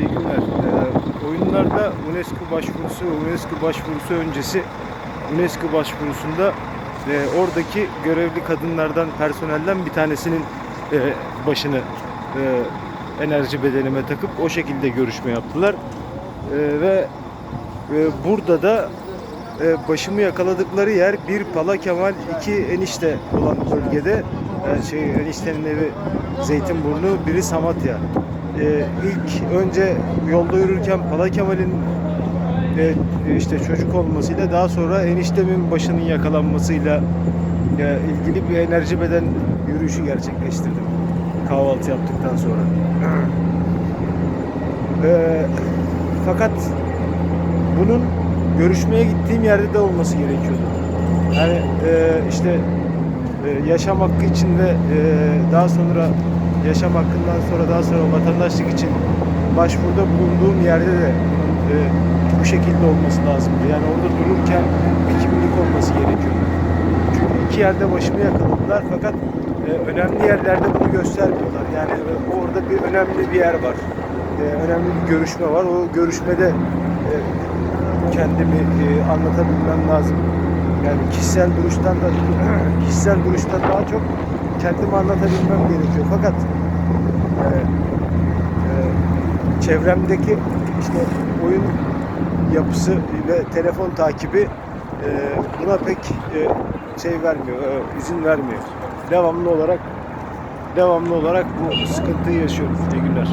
iyi günler. Ee, oyunlarda UNESCO başvurusu UNESCO başvurusu öncesi UNESCO başvurusunda e, oradaki görevli kadınlardan, personelden bir tanesinin e, başını e, enerji bedenime takıp o şekilde görüşme yaptılar. E, ve e, burada da e, başımı yakaladıkları yer bir Pala Kemal, iki enişte olan bölgede. E, şey eniştenin evi Zeytinburnu, biri Samatya. E, ilk önce yolda yürürken Pala Kemal'in e, işte çocuk olmasıyla daha sonra eniştemin başının yakalanmasıyla e, ilgili bir enerji beden yürüyüşü gerçekleştirdim. Kahvaltı yaptıktan sonra. E, fakat bunun görüşmeye gittiğim yerde de olması gerekiyordu. Yani e, işte e, yaşam hakkı için ve e, daha sonra yaşam hakkından sonra daha sonra vatandaşlık için başvuruda bulunduğum yerde de e, bu şekilde olması lazımdı. Yani orada dururken bir kimlik olması gerekiyordu. Çünkü iki yerde başımı yakaladılar fakat e, önemli yerlerde bunu göstermiyorlar. Yani orada bir önemli bir yer var. Önemli bir görüşme var. O görüşmede kendimi e, anlatabilmem lazım. Yani kişisel duruştan da kişisel duruştan daha çok kendimi anlatabilmem gerekiyor. Fakat e, e, çevremdeki işte oyun yapısı ve telefon takibi e, buna pek e, şey vermiyor, e, izin vermiyor. Devamlı olarak devamlı olarak bu sıkıntıyı yaşıyoruz. İyi günler.